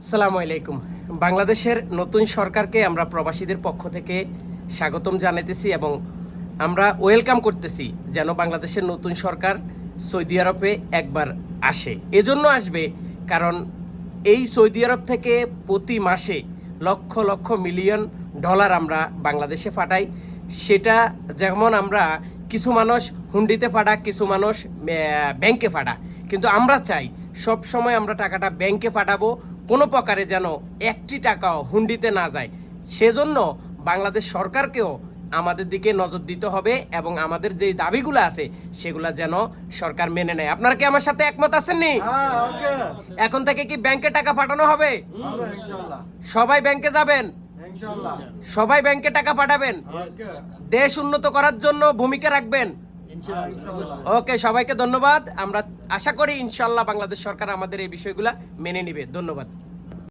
আসসালামু আলাইকুম। বাংলাদেশের নতুন সরকারকে আমরা প্রবাসীদের পক্ষ থেকে স্বাগতম জানাইতেছি এবং আমরা ওয়েলকাম করতেছি যেন বাংলাদেশের নতুন সরকার সৌদি আরবে একবার আসে। এজন্য আসবে কারণ এই সৌদি আরব থেকে প্রতি মাসে লক্ষ লক্ষ মিলিয়ন ডলার আমরা বাংলাদেশে পাঠাই। সেটা যেমন আমরা কিছু মানুষ হুন্ডিতে পাঠা, কিছু মানুষ ব্যাংকে পাঠা। কিন্তু আমরা চাই সব সময় আমরা টাকাটা ব্যাংকে পাঠাবো কোনো প্রকারে যেন একটি টাকাও হুন্ডিতে না যায়। সেজন্য বাংলাদেশ সরকারকেও আমাদের দিকে নজর দিতে হবে এবং আমাদের যে দাবিগুলো আছে সেগুলো যেন সরকার মেনে নেয়। আপনারা কি আমার সাথে একমত আছেন নি হ্যাঁ এখন থেকে কি ব্যাংকে টাকা পাঠানো হবে? সবাই ব্যাংকে যাবেন? সবাই ব্যাংকে টাকা পাঠাবেন? দেশ উন্নত করার জন্য ভূমিকা রাখবেন? ওকে সবাইকে ধন্যবাদ। আমরা আশা করি ইনশাল্লাহ বাংলাদেশ সরকার আমাদের এই বিষয়গুলো মেনে নিবে। ধন্যবাদ।